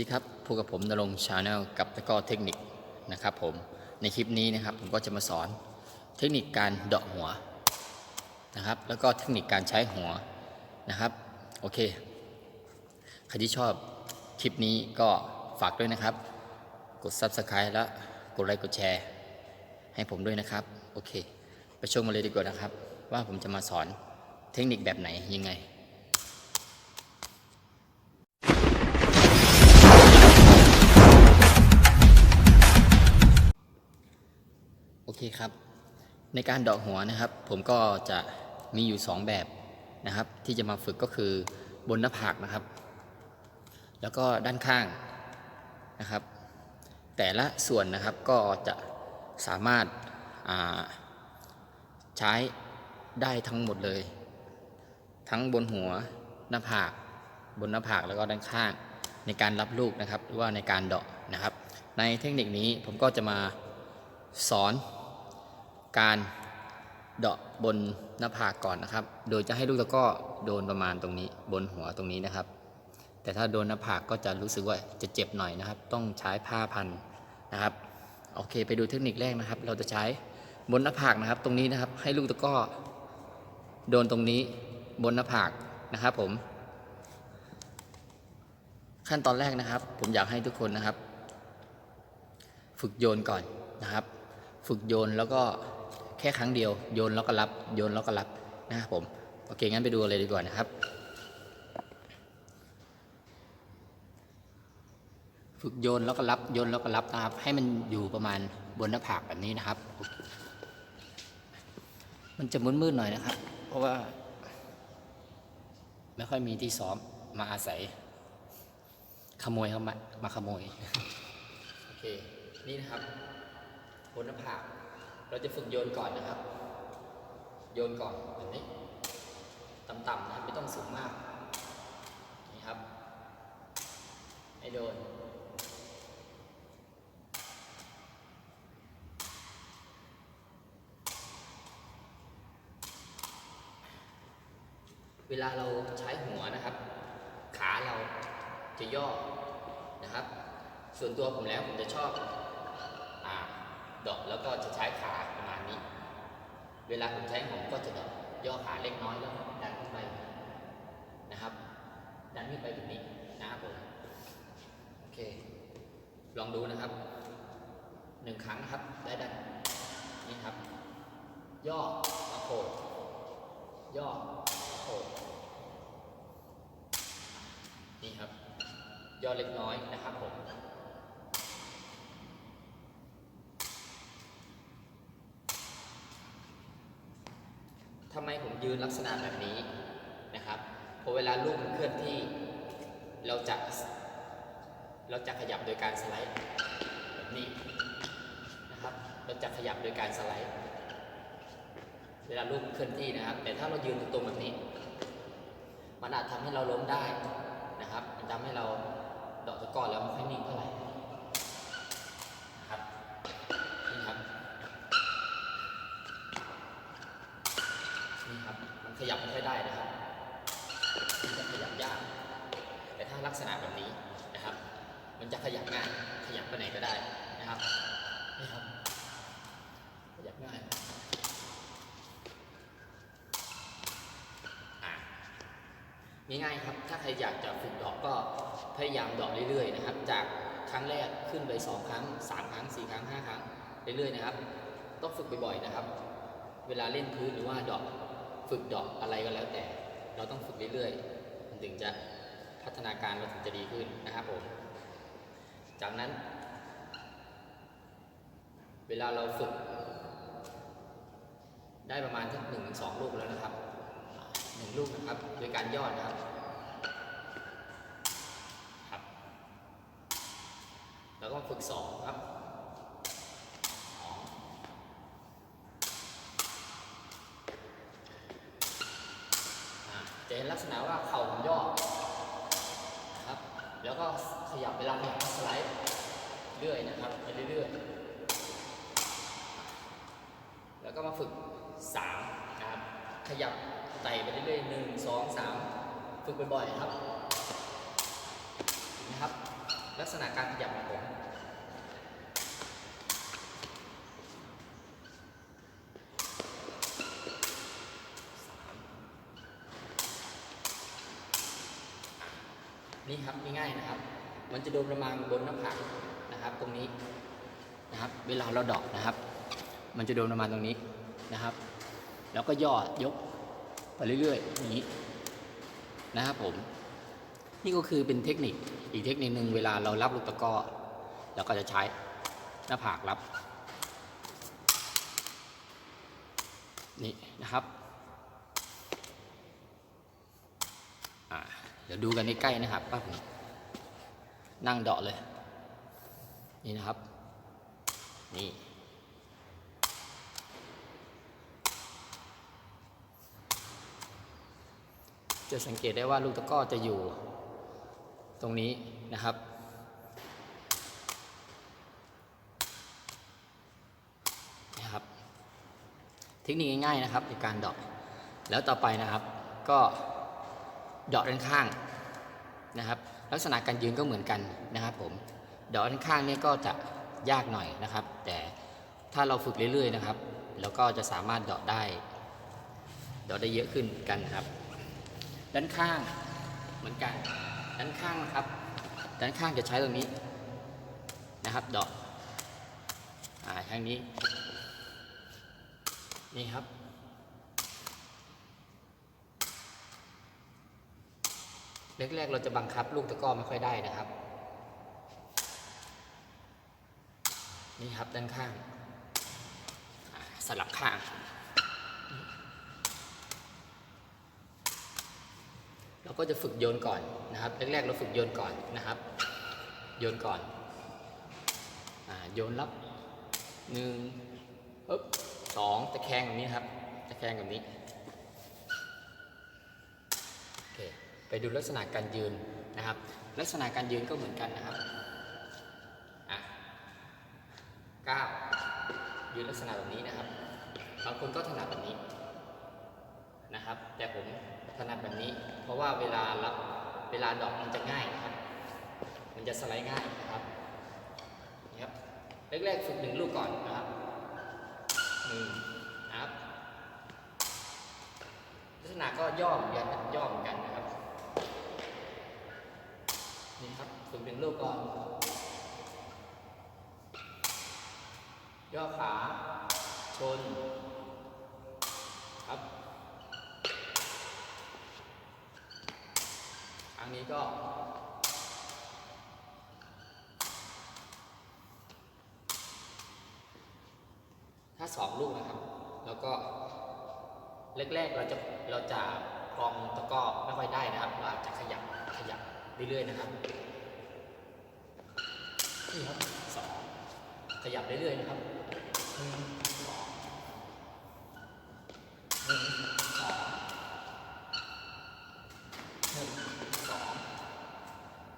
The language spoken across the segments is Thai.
ดีครับพบกับผมนรงชาแนลกับตะก้อเทคนิคนะครับผมในคลิปนี้นะครับผมก็จะมาสอนเทคนิคการเดาะหัวนะครับ แล้วก็เทคนิคการใช้หัวนะครับโอเคใครที่ชอบคลิปนี้ก็ฝากด้วยนะครับ กด Subscribe และกดไลค์กดแชร์ ให้ผมด้วยนะครับโอเค ไปชมมาเลยดีกว่านะครับ ว่าผมจะมาสอนเทคนิคแบบไหนยังไง เคครับ ในการดาะหัวนะครับ ผมก็จะมีอยู่ 2 แบบนะครับ ที่จะมาฝึกก็คือบนหน้าผากนะครับ แล้วก็ด้านข้างนะครับ แต่ละส่วนนะครับก็จะสามารถาใช้ได้ทั้งหมดเลย ทั้งบนหัวหน้าผาก บนหน้าผากแล้วก็ด้านข้างในการรับลูกนะครับหรือว่าในการเดาะนะครับ ในเทคนิคนี้ผมก็จะมาสอน การเดาะบนหน้าผากก่อนนะครับ โดยจะให้ลูกตะก้อโดนประมาณตรงนี้ บนหัวตรงนี้นะครับ แต่ถ้าโดนหน้าผากก็จะรู้สึกว่าจะเจ็บหน่อยนะครับ ต้องใช้ผ้าพันนะครับ โอเค ไปดูเทคนิคแรกนะครับ เราจะใช้บนหน้าผากนะครับ ตรงนี้นะครับ ให้ลูกตะก้อโดนตรงนี้บนหน้าผากนะครับผม ขั้นตอนแรกนะครับ ผมอยากให้ทุกคนนะครับ ฝึกโยนก่อนนะครับ ฝึกโยนแล้วก็ แค่ครั้งเดียวโยนแล้วก็รับโยนแล้วก็รับนะครับผมโอเคงั้นไปดูเลยดีกว่านะครับ ฝึกโยนแล้วก็รับโยนแล้วก็รับนะครับ ให้มันอยู่ประมาณบนหน้าผากแบบนี้นะครับ มันจะมืดๆหน่อยนะครับ เพราะว่า ไม่ค่อยมีที่ซ้อมมาอาศัย ขโมยเข้ามามาขโมยโอเคนี่นะครับบนหน้าผาก เราจะฝึกโยนก่อนนะครับ โยนก่อนแบบนี้ต่ำๆนะครับไม่ต้องสูงมากนี่ครับ ให้โดนเวลาเราใช้หัวนะครับ ขาเราจะย่อนะครับ ส่วนตัวผมแล้วผมจะชอบ ดอกแล้วก็จะใช้ขาประมาณนี้ เวลาผมใช้ผมก็จะเดอกย่อขาเล็กน้อยแล้วดันขึ้นไปนะครับ ดันขึ้นไปแบบนี้นะครับผมโอเค ลองดูนะครับหนึ่งครั้งนะครับ ได้ดันนี่ครับ ย่อมาโผล่ย่อมาโผล่นี่ครับ ย่อเล็กน้อยนะครับผม ทำไมผม ยืนลักษณะแบบนี้นะครับพอเวลาลูกมันเคลื่อนที่ เราจะเราจะขยับโดยการสไลด์แบบนี้นะครับ เราจะขยับโดยการสไลด์ เวลาลูกเคลื่อนที่นะครับ แต่ถ้าเรายืนตรงแบบนี้ มันอาจทำให้เราล้มได้นะครับ มันทำให้เราเดอกตะกร้อแล้วไม่ค่อยนิ่งเท่าไหร่ ขยับไม่ค่อยได้นะครับจะขยับยาก แต่ถ้าลักษณะแบบนี้นะครับ มันจะขยับง่าย ขยับไปไหนก็ได้นะครับนี่ครับ ขยับง่ายง่ายๆครับ ถ้าใครอยากจะฝึกดอกก็พยายามดอกเรื่อยๆนะครับ จากครั้งแรกขึ้นไปสองครั้งสามครั้งสี่ครั้งห้าครั้ง เรื่อยๆนะครับ ต้องฝึกบ่อยๆนะครับ เวลาเล่นพื้นหรือว่าดอก ฝึกดอกอะไรก็แล้วแต่ เราต้องฝึกเรื่อยๆ มันถึงจะพัฒนาการเราถึงจะดีขึ้นนะครับผม จากนั้น เวลาเราฝึก ได้ประมาณทั้งหนึ่งถึงสองลูกแล้วนะครับหนึ่งลูกนะครับ โดยการย่อนะครับครับ แล้วก็ฝึกสองครับสองอ่าจะ เห็นลักษณะว่าเข่าผมย่อครับ แล้วก็ขยับเวลาขยับสไลด์เรื่อยนะครับไปเรื่อยๆ แล้วก็มาฝึกสามนะครับ ขยับไต่ไปเรื่อยๆหนึ่งสองสามฝึกบ่อยๆครับนะครับ ลักษณะการขยับของผม นี่ครับง่ายๆนะครับ มันจะโดนประมาณบนหน้าผากนะครับ ตรงนี้นะครับ เวลาเราดอกนะครับ มันจะโดนประมาณตรงนี้นะครับ แล้วก็ย่อยกไปเรื่อยๆอย่างนี้นะครับผม นี่ก็คือเป็นเทคนิคอีกเทคนิคหนึ่งเวลาเรารับลูกตะกร้อเราก็จะใช้หน้าผากรับ นี่นะครับอ่าเดี๋ยวดูกันใกล้ๆนะครับป้าผมนั่งเดาะเลย นี่นะครับ นี่จะสังเกตได้ว่าลูกตะก้อจะอยู่ตรงนี้นะครับ นะครับ เทคนิคง่ายๆนะครับในการเดอก แล้วต่อไปนะครับก็ เดอกด้านข้างนะครับ ลักษณะการยืนก็เหมือนกันนะครับผมเดอกด้านข้างนี่ก็จะยากหน่อยนะครับ แต่ถ้าเราฝึกเรื่อยๆนะครับเราก็จะสามารถเดอกได้เดอกได้เยอะขึ้นกันนะครับ ด้านข้างเหมือนกันด้านข้างนะครับ ด้านข้างจะใช้ตรงนี้นะครับดอกอ่าทางนี้นี่ครับ แรกๆ เราจะบังคับลูกตะก้อไม่ค่อยได้นะครับ นี่ครับด้านข้าง สลับข้าง เราก็จะฝึกโยนก่อนนะครับแรกๆ เราฝึกโยนก่อนนะครับ โยนก่อนอโยนรับหนึ่งปึ๊บสองตะแคงแบบนี้ครับ ตะแคงแบบนี้โอเค ไปดูลักษณะการยืนนะครับ ลักษณะการยืนก็เหมือนกันนะครับอะเก้ายืนลักษณะแบบนี้นะครับบางคนก็ถนัดแบบนี้นะครับ แต่ผมถนัดแบบนี้ เพราะว่าเวลารับเวลาดอกมันจะง่ายนะครับ มันจะสไลด์ง่ายนะครับนี่ครับแรกๆฝึกหนึ่งลูกก่อนนะครับหนึ่งนะครับ ลักษณะก็ย่อเหมือนกันย่อเหมือนกันนะ ครับนี่ครับฝึกหนึ่งลูกก่อน ย่อขา ชน ครับอันนี้ก็ถ้าสองลูกนะครับ แล้วก็แรกๆเราจะเราจะคลองตะก้อไม่ค่อยได้นะครับ เราอาจจะขยับขยับเรื่อยๆนะครับ นี่ครับสองขยับเรื่อยๆนะครับหนึ่งสองหนึ่งสองหนึ่งสอง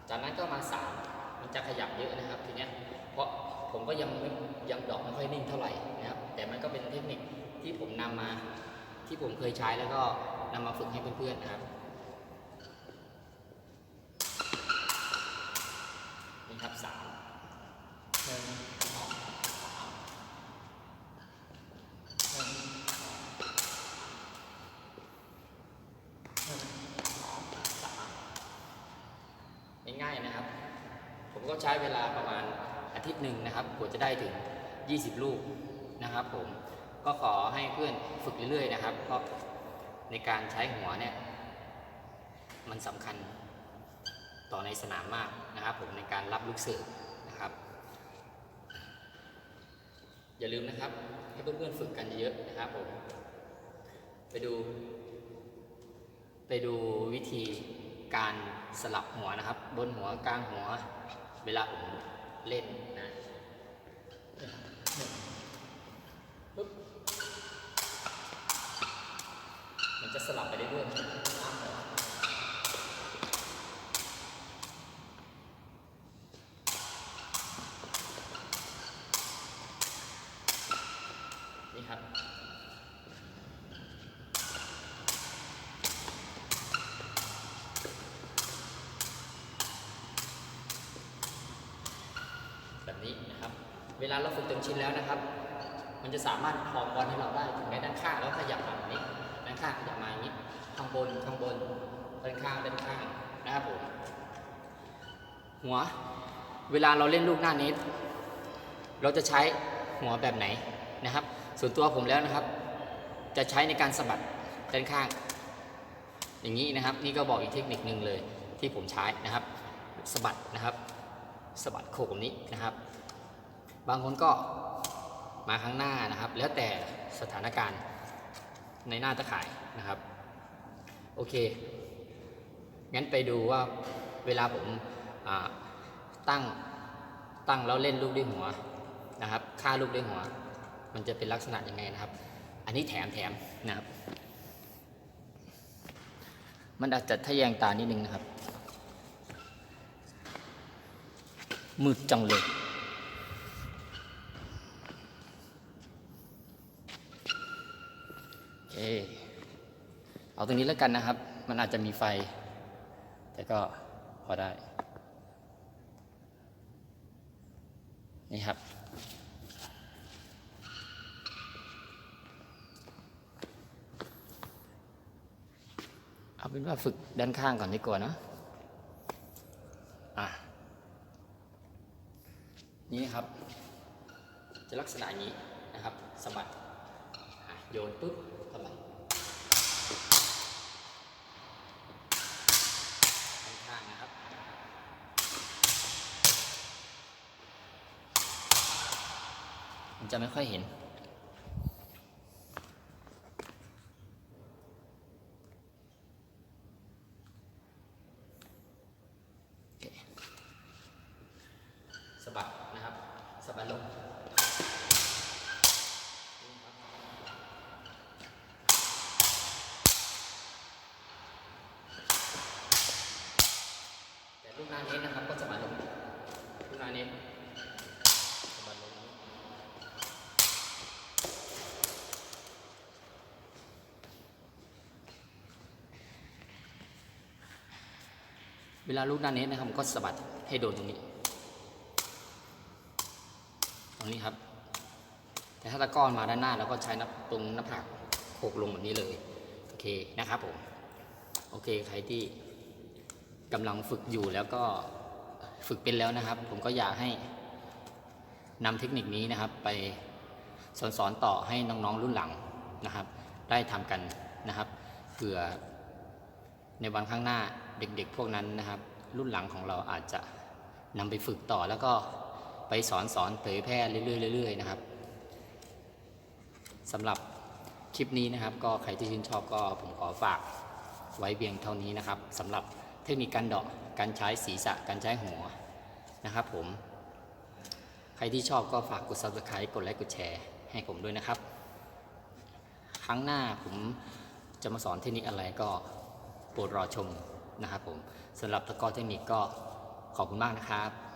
จากนั้นก็มาสามมันจะขยับเยอะนะครับทีเนี้ยเพราะผมก็ยังไม่ยังดอกไม่ค่อยนิ่งเท่าไหร่นะครับ แต่มันก็เป็นเทคนิคที่ผมนำมาที่ผมเคยใช้แล้วก็นำมาฝึกให้เพื่อนๆนะครับ นี่ครับสามหนึ่งสองสามหนึ่งสองหนึ่งสองสามง่ายๆนะครับ ผม ก็ใช้เวลาประมาณอาทิตย์หนึ่งนะครับกว่าจะได้ถึง 20 ลูกนะครับผมก็ขอให้เพื่อนฝึกเรื่อยๆนะครับเพราะในการใช้หัวเนี่ยมันสำคัญต่อในสนามมากนะครับผมในการรับลูกเสืบนะครับ อย่าลืมนะครับให้เพื่อนๆฝึกกันเยอะๆนะครับผมไปดู ไปดูวิธีการสลับหัวนะครับ บนหัวกลางหัว เวลาผมเล่นนะมันจะสลับไปเรื่อยๆ เวลาเราฝึกจนชินแล้วนะครับ มันจะสามารถออกบอลให้เราได้ถึงแม้ด้านข้างแล้วขยับมาแบบนี้ด้านข้างขยับมาอย่างนี้ข้างบนข้างบนด้านข้างด้านข้างนะครับผมหัวเวลาเราเล่นลูกหน้าเน็ตเราจะใช้หัวแบบไหนนะครับ ส่วนตัวผมแล้วนะครับ จะใช้ในการสะบัดด้านข้าง อย่างนี้นะครับ นี่ก็บอกอีกเทคนิคหนึ่งเลยที่ผมใช้นะครับสะบัดนะครับสะบัดโขกแบบนี้นะครับ บางคนก็มาข้างหน้านะครับ แล้วแต่สถานการณ์ในหน้าตะข่ายนะครับ โอเค งั้นไปดูว่าเวลาผมาตั้งตั้งแล้วเล่นลูกด้วยหัวนะครับค่าลูกด้วยหัว มันจะเป็นลักษณะยังไงนะครับ อันนี้แถมแถมนะครับ มันอาจจะทะแยงตานิดนึงนะครับมืดจังเลย โอ เคเอาตรงนี้แล้วกันนะครับ มันอาจจะมีไฟ แต่ก็พอได้ นี่ครับ เอาเป็นว่าฝึกด้านข้างก่อนดีกว่านะอะ นี่ครับ จะลักษณะนี้นะครับสะบัดโยนปุ๊บสะบัดด้านข้างนะครับ มัน จะไม่ค่อยเห็น สบัดนะครับ สบัดลงแต่ลูกนาเน้นนะครับ ก็สบัดลงลูกนาเน้นสะบัดลงนี้ เวลาลูกหน้าเน้นนะครับผมก็สะบัดให้โดนตรงนี้ ตรงนี้ครับ แต่ถ้าตะกร้อนมาด้านหน้าเราก็ใช้นับตรงหน้าผากโขกลงแบบนี้เลย โอเคนะครับผม โอเคใครที่กำลังฝึกอยู่แล้วก็ฝึกเป็นแล้วนะครับ ผมก็อยากให้นำเทคนิคนี้นะครับ ไปสอนสอนต่อให้น้องๆรุ่นหลังนะครับ ได้ทำกันนะครับเผื่อในวันข้างหน้า เด็กๆพวกนั้นนะครับ รุ่นหลังของเราอาจจะนำไปฝึกต่อแล้วก็ไปสอนสอนเผยแพร่เรื่อยๆๆนะครับสำหรับคลิปนี้นะครับ ก็ใครที่ชื่นชอบก็ผมขอฝากไว้เพียงเท่านี้นะครับสำหรับเทคนิคการเดาะการใช้ศีรษะการใช้หัวนะครับผม ใครที่ชอบก็ฝากกด subscribe กดไลค์กดแชร์ให้ผมด้วยนะครับ ครั้งหน้าผมจะมาสอนเทคนิคอะไรก็โปรดรอชม นะครับผมสำหรับตะกร้อเทคนิคก็ขอบคุณมากนะครับ